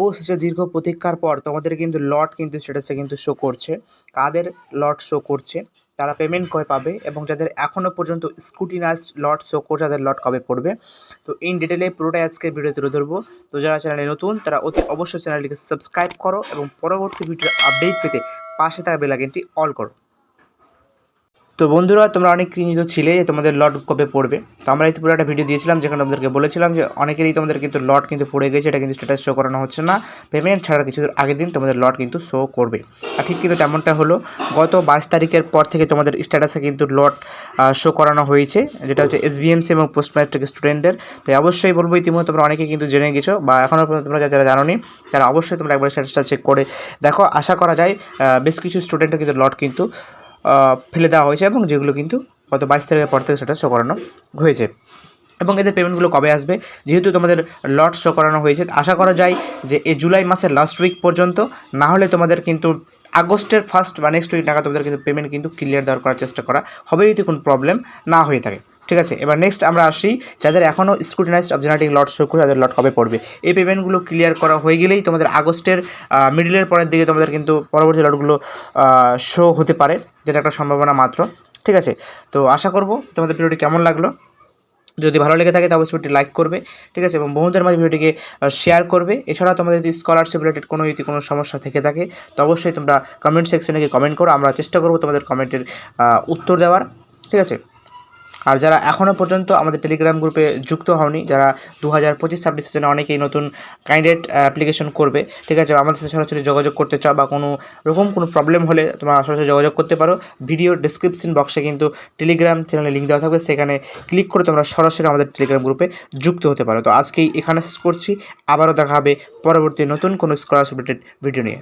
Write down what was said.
অবশেষে দীর্ঘ প্রতীক্ষার পর। তোমাদের কিন্তু লট কিন্তু স্ট্যাটাসে কিন্তু শো করছে। কাদের লট শো করছে? তারা পেমেন্ট কবে পাবে? এবং যাদের এখনও পর্যন্ত স্কুটিনাইজড লট শো করছে, তাদের লট কবে পড়বে? তো ইন ডিটেলে পুরোটাই আজকে ভিডিও তুলে ধরবো। তো যারা চ্যানেলে নতুন, তারা অতি অবশ্যই চ্যানেলটিকে সাবস্ক্রাইব করো এবং পরবর্তী ভিডিও আপডেট পেতে পাশে থাকা বেলাগেনটি অল করো। তো বন্ধুরা, তোমরা অনেক চিন্তিত ছিলে যে তোমাদের লট কবে পড়বে। তো আমরা এই পুরো একটা ভিডিও দিয়েছিলাম যেখানে তোমাদেরকে বলেছিলাম যে অনেকেরই তোমাদের কিন্তু লট কিন্তু পড়ে গেছে, এটা কিন্তু স্ট্যাটাস শো করানো হচ্ছে না। পেমেন্ট ছাড়ার কিছু আগের দিন তোমাদের লট কিন্তু শো করবে। আর ঠিক কিন্তু তেমনটা হলো, গত বাইশ তারিখের পর থেকে তোমাদের স্ট্যাটাসে কিন্তু লট শো করানো হয়েছে, যেটা হচ্ছে এস এসবিএমসি এবং পোস্ট ম্যাট্রিক স্টুডেন্টদের তাই অবশ্যই বলব, ইতিমধ্যে তোমরা অনেকে কিন্তু জেনে গেছো বা এখনও পর্যন্ত তোমরা যারা জানোনি, তারা অবশ্যই তোমরা একবার স্ট্যাটাসটা চেক করে দেখো। আশা করা যায় বেশ কিছু স্টুডেন্টের কিন্তু লট কিন্তু ফেলে দেওয়া হয়েছে এবং যেগুলো কিন্তু গত বাইশ তারিখের পর থেকে সেটা শো করানো হয়েছে। এবং এদের পেমেন্টগুলো কবে আসবে? যেহেতু তোমাদের লট শো করানো হয়েছে, আশা করা যায় যে এই জুলাই মাসের লাস্ট উইক পর্যন্ত, না হলে তোমাদের কিন্তু আগস্টের ফার্স্ট বা নেক্সট উইক টাকা তোমাদের কিন্তু পেমেন্ট কিন্তু ক্লিয়ার দেওয়ার করার চেষ্টা করা হবে যদি কোনো প্রবলেম না হয়ে থাকে। ঠিক আছে, এবার নেক্সট আমরা আসি যাদের এখনও স্ক্রুটিনাইজড অবজেনাটিক লট শো করে তাদের লট কবে পড়বে। এই পেমেন্টগুলো ক্লিয়ার করা হয়ে গেলেই তোমাদের আগস্টের মিডিলের পরের দিকে তোমাদের কিন্তু পরবর্তী লটগুলো শো হতে পারে, যেটা একটা সম্ভাবনা মাত্র, ঠিক আছে? তো আশা করব তোমাদের ভিডিওটি কেমন লাগল। যদি ভালো লেগে থাকে তাহলে অবশ্যই লাইক করবে, ঠিক আছে? এবং বন্ধুদের মাঝে ভিডিওটিকে শেয়ার করবে। এছাড়া তোমাদের যদি স্কলারশিপ রিলেটেড কোনো, যদি কোনো সমস্যা থেকে থাকে, তো অবশ্যই তোমরা কমেন্ট সেকশনে গিয়ে কমেন্ট করো। আমরা চেষ্টা করব তোমাদের কমেন্টের উত্তর দেওয়ার, ঠিক আছে? আর যারা এখনও পর্যন্ত আমাদের টেলিগ্রাম গ্রুপে যুক্ত হওনি, যারা দু হাজার পঁচিশ ছাব্বিশ সেশনে অনেকেই নতুন কাইন্ডেড অ্যাপ্লিকেশন করবে, ঠিক আছে, আমাদের সাথে সরাসরি যোগাযোগ করতে চাও বা কোনো রকম কোনো প্রবলেম হলে তোমরা সরাসরি যোগাযোগ করতে পারো। ভিডিও ডিসক্রিপশন বক্সে কিন্তু টেলিগ্রাম চ্যানেলে লিঙ্ক দেওয়া থাকবে, সেখানে ক্লিক করে তোমরা সরাসরি আমাদের টেলিগ্রাম গ্রুপে যুক্ত হতে পারো। তো আজকেই এখানে শেষ করছি। আবারও দেখা হবে পরবর্তী নতুন কোনো স্কলারশিপ ভিডিও নিয়ে।